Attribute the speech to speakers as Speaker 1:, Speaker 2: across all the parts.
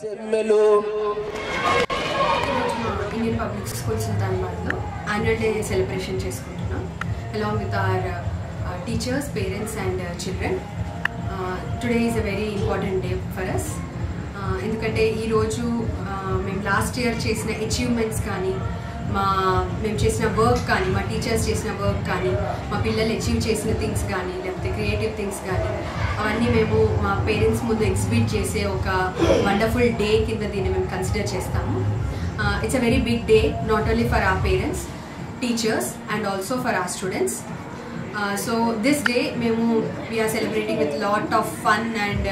Speaker 1: చెమ్మెలు
Speaker 2: Indian public schools సుల్తానాబాద్లో annual day celebration చేసుకుంటున్నాం. Along with our teachers parents and children today is a very important day for us ఎందుకంటే ఈరోజు uh, మేము last year చేసిన achievements కానీ మా మేము చేసిన వర్క్ కానీ మా టీచర్స్ చేసిన వర్క్ కానీ మా పిల్లలు అచీవ్ చేసిన థింగ్స్ కానీ లేకపోతే క్రియేటివ్ థింగ్స్ కానీ అవన్నీ మేము మా పేరెంట్స్ ముందు ఎగ్జిబిట్ చేసే ఒక వండర్ఫుల్ డే కింద దీన్ని మేము కన్సిడర్ చేస్తాము. It's a very big day not only for our parents teachers and also for our students so this day మేము we are celebrating with lot of fun and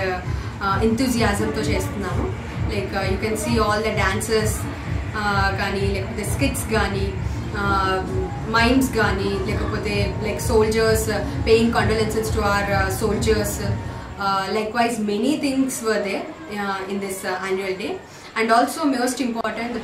Speaker 2: ఎంతూజియాజంతో చేస్తున్నాము. Like you can see all the dancers కానీ లేకపోతే skits కానీ mimes కానీ లేకపోతే like soldiers paying condolences to our soldiers likewise many things were there uh, in this uh, annual day and also most important the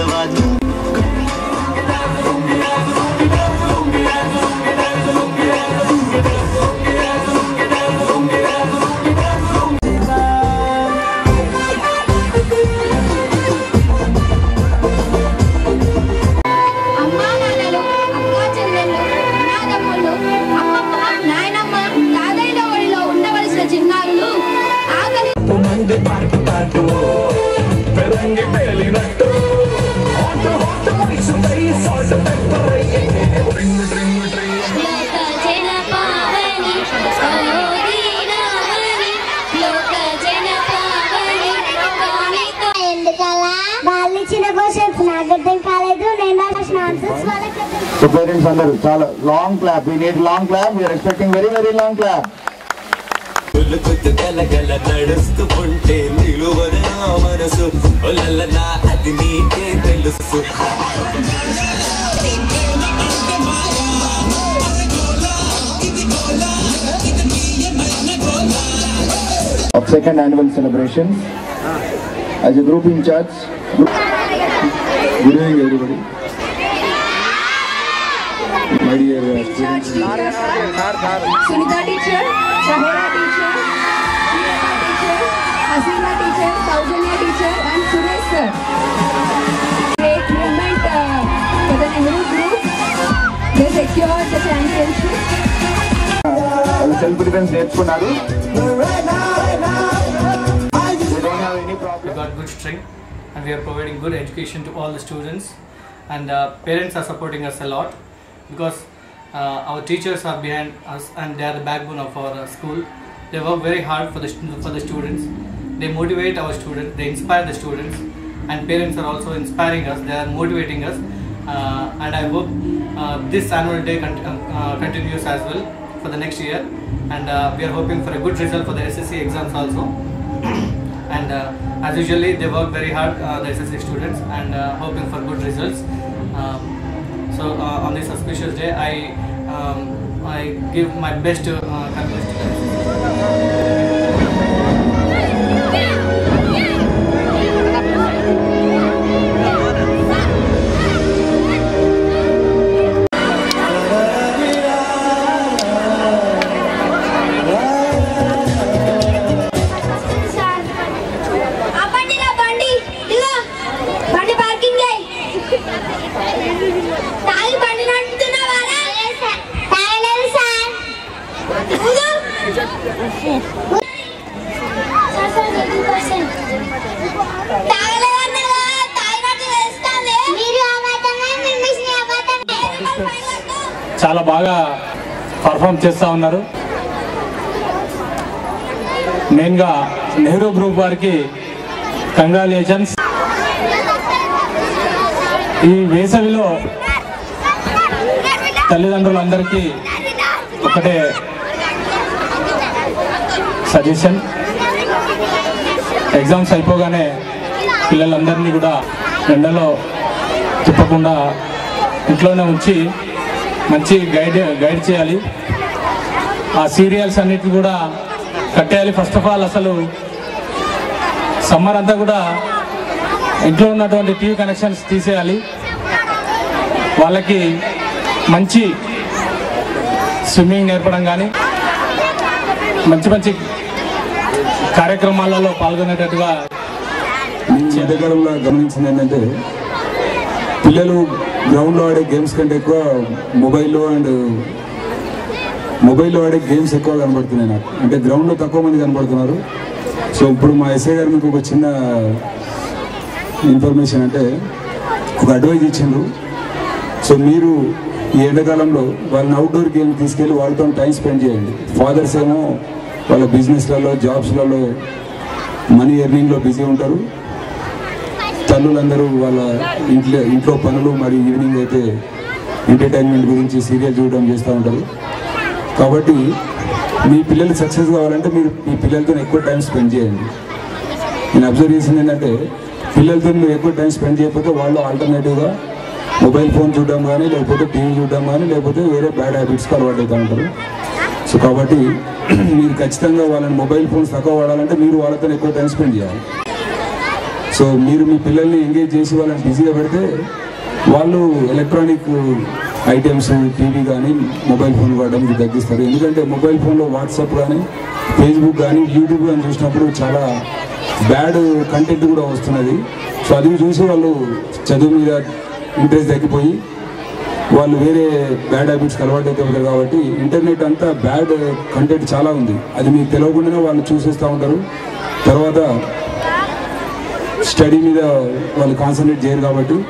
Speaker 3: devra nous Parto, parto, parto, parto, parto, parto, parto,
Speaker 4: so parents అందరూ చాలా long clap we need long clap we are expecting very very long clap
Speaker 5: నడుస్తూ ఉంటే నిలువన మనసు? అది నీకే this is it.
Speaker 4: Of second annual celebration as a group in charge, group, good evening everybody. My dear students,
Speaker 2: Sunita teacher, sahara teacher, sunita teacher Hasina self-defense death for
Speaker 4: Naru. We don't have any problem.
Speaker 6: We got good strength and we are providing good education to all the students. And uh, parents are supporting us a lot because uh, our teachers are behind us and they are the backbone of our uh, school. They work very hard for the, for the students. They motivate our students, they inspire the students. And parents are also inspiring us, they are motivating us. Uh, and I hope this annual day continues as well for the next year and uh, we are hoping for a good result for the ssc exams also. And uh, as usually they work very hard uh, the SSC students and uh, hoping for good results. Um, so uh, on this auspicious day I um, I give my best to uh,
Speaker 1: చాలా బాగా perform చేస్తూ ఉన్నారు. మెయిన్గా Nehru group వారికి congratulations ఈ వేసవిలో తల్లిదండ్రులందరికీ ఒకటే suggestion. Exams అయిపోగానే పిల్లలందరినీ కూడా ఎండలో తిప్పకుండా ఇంట్లోనే ఉంచి మంచి గైడ్ గైడ్ చేయాలి. ఆ సీరియల్స్ అన్నిటిని కూడా కట్టేయాలి. ఫస్ట్ ఆఫ్ ఆల్ అసలు సమ్మర్ అంతా కూడా ఇంట్లో ఉన్నటువంటి టీవీ కనెక్షన్స్ తీసేయాలి. వాళ్ళకి మంచి స్విమ్మింగ్ నేర్పడం కానీ మంచి మంచి కార్యక్రమాలలో పాల్గొనేటట్టుగా
Speaker 7: ఈ గమనించింది ఏంటంటే పిల్లలు గ్రౌండ్లో ఆడే గేమ్స్ కంటే ఎక్కువ మొబైల్లో అండ్ మొబైల్లో ఆడే గేమ్స్ ఎక్కువ కనబడుతున్నాయి నాకు. అంటే గ్రౌండ్లో తక్కువ మంది కనబడుతున్నారు. సో ఇప్పుడు మా ఎస్ఐ గారు మీకు ఒక చిన్న ఇన్ఫర్మేషన్ అంటే ఒక అడ్వైజ్ ఇచ్చిండ్రు. సో మీరు ఈ ఎండాకాలంలో వాళ్ళని అవుట్డోర్ గేమ్ తీసుకెళ్ళి వాళ్ళతో టైం స్పెండ్ చేయండి. ఫాదర్స్ ఏమో వాళ్ళ బిజినెస్లలో జాబ్స్లలో మనీ ఎర్నింగ్లో బిజీ ఉంటారు. తల్లులందరూ వాళ్ళ ఇంట్లో ఇంట్లో పనులు మరియు ఈవినింగ్ అయితే ఎంటర్టైన్మెంట్ గురించి సీరియల్ చూడడం చేస్తూ ఉంటారు. కాబట్టి మీ పిల్లలు సక్సెస్ కావాలంటే మీరు మీ పిల్లలతో ఎక్కువ టైం స్పెండ్ చేయండి. నేను అబ్జర్వ్ చేసింది ఏంటంటే పిల్లలతో మీరు ఎక్కువ టైం స్పెండ్ చేయకపోతే వాళ్ళు ఆల్టర్నేటివ్గా మొబైల్ ఫోన్ చూడడం కానీ లేకపోతే టీవీ చూడడం కానీ లేకపోతే వేరే బ్యాడ్ హ్యాబిట్స్కి అలవాటు అవుతూ ఉంటారు. సో కాబట్టి మీరు ఖచ్చితంగా వాళ్ళని మొబైల్ ఫోన్స్ తక్కువ వాడాలంటే మీరు వాళ్ళతో ఎక్కువ టైం స్పెండ్ చేయాలి. సో మీరు మీ పిల్లల్ని ఎంగేజ్ చేసి వాళ్ళని బిజీగా పెడితే వాళ్ళు ఎలక్ట్రానిక్ ఐటమ్స్ టీవీ కానీ మొబైల్ ఫోన్ వాడడం తగ్గిస్తారు. ఎందుకంటే మొబైల్ ఫోన్లో వాట్సాప్ కానీ ఫేస్బుక్ కానీ యూట్యూబ్ కానీ చూసినప్పుడు చాలా బ్యాడ్ కంటెంట్ కూడా వస్తున్నది. సో అది చూసి వాళ్ళు చదువు మీద ఇంట్రెస్ట్ తగ్గిపోయి వాళ్ళు వేరే బ్యాడ్ హ్యాబిట్స్కి అలవాటు అవుతారు కాబట్టి ఇంటర్నెట్ అంతా బ్యాడ్ కంటెంట్ చాలా ఉంది. అది మీకు తెలియకుండానే వాళ్ళు చూసేస్తూ ఉంటారు. తర్వాత స్టడీ మీద వాళ్ళు కాన్సన్ట్రేట్ చేయరు కాబట్టి